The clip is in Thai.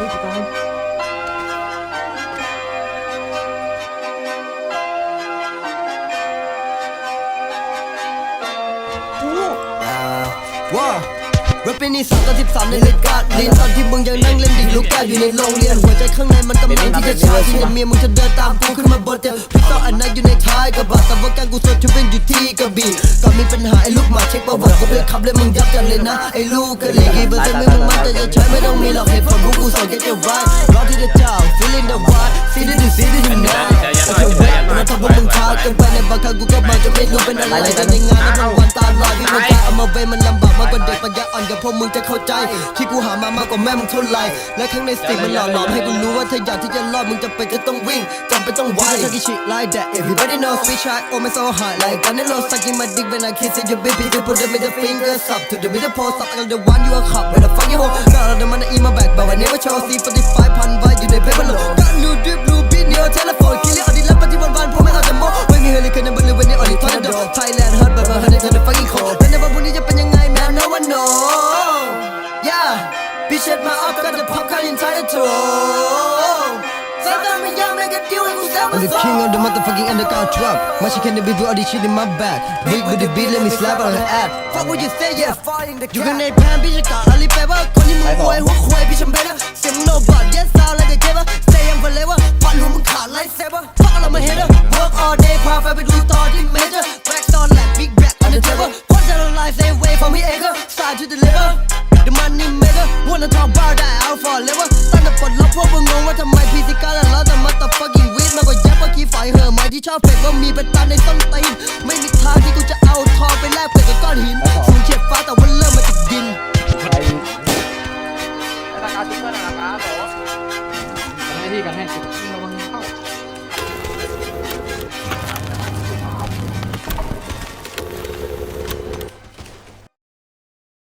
ฮ้ยกูตายกูว้าวรถเป็นนิสสันตอนที่สามในเลกาดลินตอนที่มึงยังนั่งเล่นดิลูกแก้วอยู่ในโรงเรียนหัวใจข้างในมันกำลังที่จะชาที่จะเมียมึงจะเดินตามกูขึ้นมาบนเตียงพี่ต่ออันนั้นอยู่ในท้ายกระบะแต่ว่าการกูโซนชุบเป็นอยู่ที่กระบี่ก่อนมีปัญหาไอ้ลูกหมาเช็คประวัติกูเลยขับเลยมึงยับกันเลยนะไอ้ลูกกะลีกี่เปอร์เซ็นต์ไม่มึงมันแต่จะใช้ไม่ต้องมีหรอกเหตุผลพวกกูสอนแค่จะร้ายรอที่จะเจ้า feeling the vibe see the see the tonight แต่แค่แวะมัน ทำพวกมึงช้าเกินไปในบางครั้งกูก็มาจะไม่รู้เป็นอะไรแต่ในงานนั้นรางวัลตาลอยพี่มันกล้าเอามาเวมันลำบากมากกว่าเด็กปัญญาอ่อนกับพวกมึงจะเข้าใจที่กูหามามากกว่าแม่มึงเท่าไหร่และข้างในสติมันหล่อหลอมให้กูรู้ว่าถ้าอยากที่จะรอดมึงจะเป็นจะต้องวิ่งจำเป็นต้องไวถ้ากี่ shit like that everybody knows we try oh my so hard like gun and low sucking my dick when I kiss it your baby you put the middle fingers up to the middle pose up like the one you are cup where the fuck you hold got all the money in my bag but I never show see for the five pound bitch at my up got the popcorn inside the throat Sometimes me young make a deal with who's I'm the king of the motherfucking underground trap My shit can be do all this shit in my back Big with the beat let me slap on her ass Fuck what you say yeah อยู่กันในแพนพี่จะกาอะไรไปว่าคนที่มึงหวยหัวควายพี่ฉันเป็นอะเสียงโนบัต yes sound like a jabber Stay on forever ฟันหัวมึงขาด lightsaber Fuck all of my hater Work all day พาแฟนไปดูต่อที่ major Black star like wanna talk about that out for level ตั้งแต่ปลดล็อกพวกมึงงงว่าทำไมพีซิก้าและเราแต่มาแต่ fucking weed มากกว่ายับว่าขี้ไฟเหอะไหมที่ชอบเฟกว่ามีประตานในต้นตีนไม่มีทางที่กูจะเอาทองไปแลกเปลี่ยนกับก้อนหินสูงเฉียดฟ้าแต่ว่าเริ่มมาจากดินไปราคาซุปเปอร์ราคาโหกันให้ที่กันให้